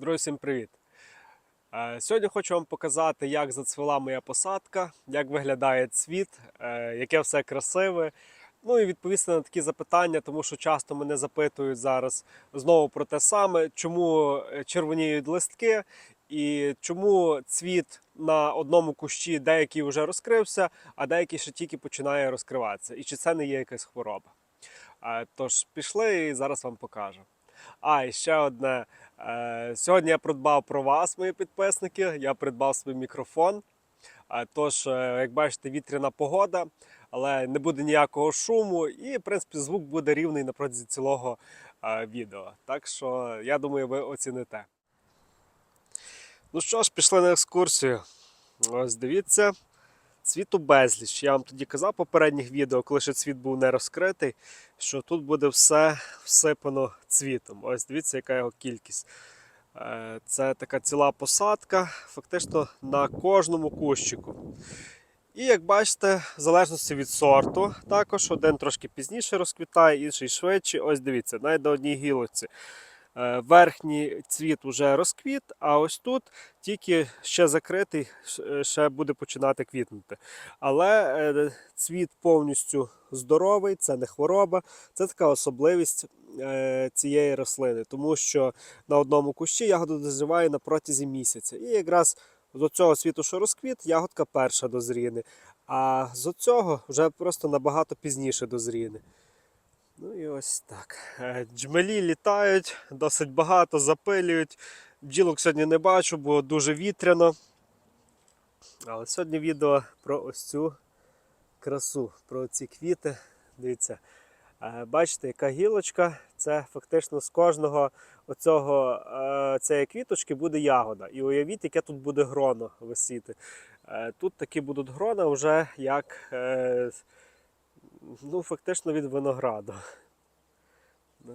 Друзі, всім привіт! Е, Сьогодні хочу вам показати, як зацвіла моя посадка, як виглядає цвіт, е, яке все красиве. Ну і відповісти на такі запитання, тому що часто мене запитують зараз знову про те саме, чому е, червоніють листки і чому цвіт на одному кущі деякий вже розкрився, а деякий ще тільки починає розкриватися. І чи це не є якась хвороба? Тож пішли і зараз вам покажу. А, і ще одне. Е, Сьогодні я придбав про вас, мої підписники. Я придбав свій мікрофон. Е, Тож, е, як бачите, вітряна погода, але не буде ніякого шуму, і в принципі звук буде рівний на протязі цілого відео. Так що я думаю, ви оціните. Ну що ж, пішли на екскурсію. Ось дивіться. Цвіту безліч. Я вам тоді казав в попередніх відео, коли ще цвіт був не розкритий, що тут буде все всипано цвітом. Ось дивіться, яка його кількість. Е, Це така ціла посадка, фактично на кожному кущику. І як бачите, в залежності від сорту, також один трошки пізніше розквітає, інший швидше. Ось дивіться, навіть на одній гілоці. Е, Верхній цвіт вже розквіт, а ось тут тільки ще закритий, ще буде починати квітнути. Але е, цвіт повністю здоровий, це не хвороба, це така особливість е, цієї рослини, тому що на одному кущі ягода дозріває на протязі місяця. І якраз до цього світу, що розквіт, ягодка перша дозріне. А з цього вже просто набагато пізніше дозріне. Ну і ось так. Е, Джмелі літають, досить багато запилюють. Бджілок сьогодні не бачу, бо дуже вітряно. Але сьогодні відео про ось цю красу, про ці квіти. Дивіться, е, бачите, яка гілочка. Це фактично з кожного оцього, е, цієї квіточки буде ягода. І уявіть, яке тут буде гроно висіти. Тут такі будуть грона вже як ну, фактично від винограду.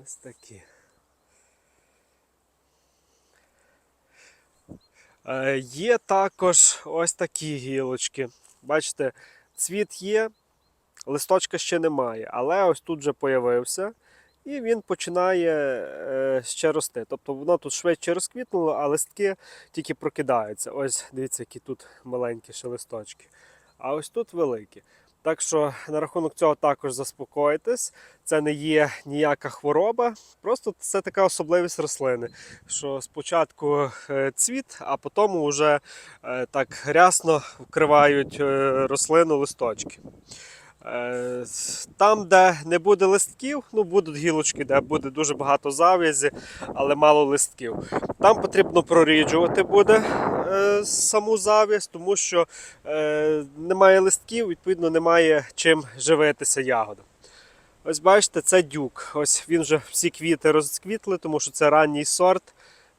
Ось такі. Е, Є також ось такі гілочки. Бачите, цвіт є, листочка ще немає, але ось тут вже появився. І він починає е, ще рости. Тобто воно тут швидше розквітнуло, а листки тільки прокидаються. Ось дивіться, які тут маленькі ще листочки. А ось тут великі. Так що на рахунок цього також заспокойтесь. Це не є ніяка хвороба, просто це така особливість рослини, що спочатку е, цвіт, а потім вже е, так рясно вкривають е, рослину листочки. Е, Там, де не буде листків, ну будуть гілочки, де буде дуже багато зав'язі, але мало листків. Там потрібно проріджувати буде е, саму зав'язь, тому що е, немає листків, відповідно, немає чим живитися ягодам. Ось бачите, це дюк. Ось він вже всі квіти розквітли, тому що це ранній сорт.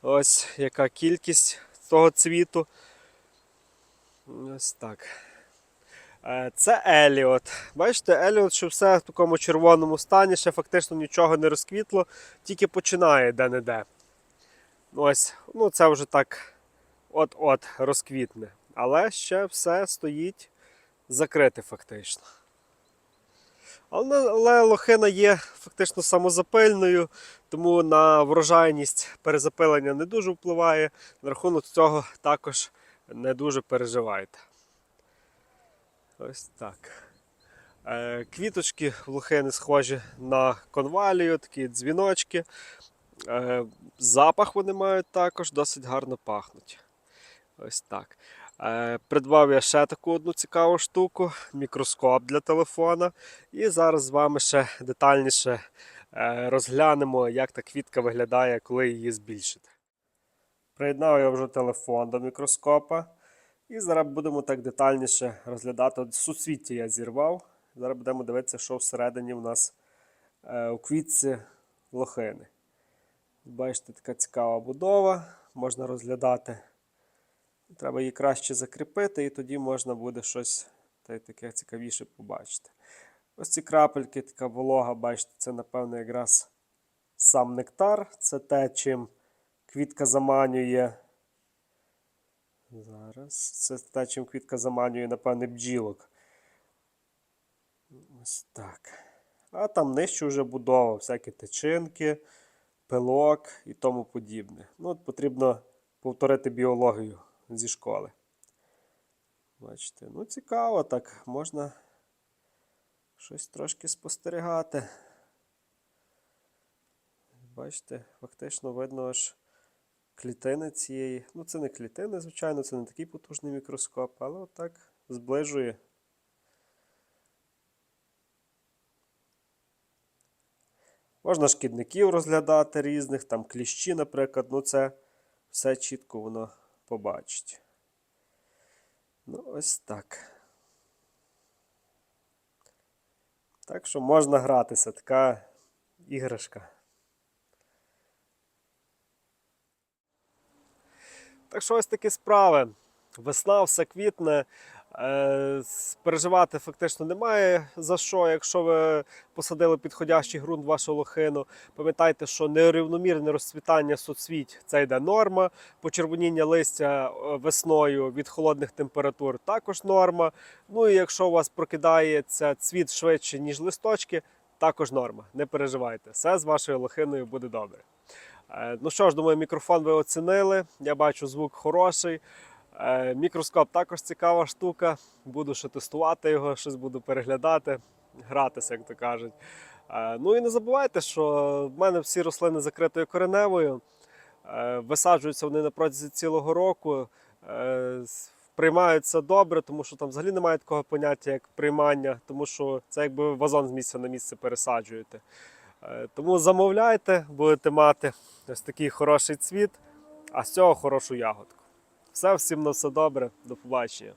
Ось яка кількість того цвіту. Ось так. Е, Це Еліот. Бачите, Еліот, що все в такому червоному стані, ще фактично нічого не розквітло, тільки починає де-не-де. Ось, ну це вже так от-от розквітне. Але ще все стоїть закрите фактично. Але, але лохина є фактично самозапильною, тому на врожайність перезапилення не дуже впливає. На рахунок цього також не дуже переживайте. Ось так. Е, Квіточки в лохини схожі на конвалію, такі дзвіночки. Е, Запах вони мають також, досить гарно пахнуть. Ось так. Е, Придбав я ще таку одну цікаву штуку, мікроскоп для телефона. І зараз з вами ще детальніше розглянемо, як та квітка виглядає, коли її збільшити. Приєднав я вже телефон до мікроскопа. І зараз будемо так детальніше розглядати. От Суцвіття я зірвав. Зараз будемо дивитися, що всередині у нас е, у квітці лохини. Бачите, така цікава будова, можна розглядати. Треба її краще закріпити, і тоді можна буде щось таке цікавіше побачити. Ось ці крапельки, така волога, бачите, це, напевно, якраз сам нектар. Це те, чим квітка заманює. Зараз. Це те, чим квітка заманює, напевне, бджілок. Ось так. А там нижче вже будова, всякі тичинки, пилок і тому подібне. Ну, от потрібно повторити біологію зі школи. Бачите, ну цікаво так, можна щось трошки спостерігати. Бачите, фактично видно аж клітини цієї. Ну, це не клітини, звичайно, це не такий потужний мікроскоп, але отак зближує. Можна шкідників розглядати різних, там кліщі, наприклад, ну це все чітко воно побачить. Ну, ось так. Так що можна гратися, така іграшка. Так що ось такі справи. Весна, все квітне. Е, переживати фактично немає за що, якщо ви посадили підходящий ґрунт в вашу лохину. Пам'ятайте, що нерівномірне розцвітання соцвіть це йде норма. Почервоніння листя е, весною від холодних температур також норма. Ну і якщо у вас прокидається цвіт швидше, ніж листочки, також норма. Не переживайте, все з вашою лохиною буде добре. Е, Ну що ж, думаю, мікрофон ви оцінили. Я бачу, звук хороший. Е, Мікроскоп також цікава штука. Буду ще тестувати його, щось буду переглядати, гратися, як то кажуть. Е, Ну і не забувайте, що в мене всі рослини закритою кореневою. Висаджуються вони на протязі цілого року. Приймаються добре, тому що там взагалі немає такого поняття, як приймання, тому що це якби вазон з місця на місце пересаджуєте. Е, Тому замовляйте, будете мати ось такий хороший цвіт, а з цього хорошу ягодку. Все, всім на все добре, до побачення.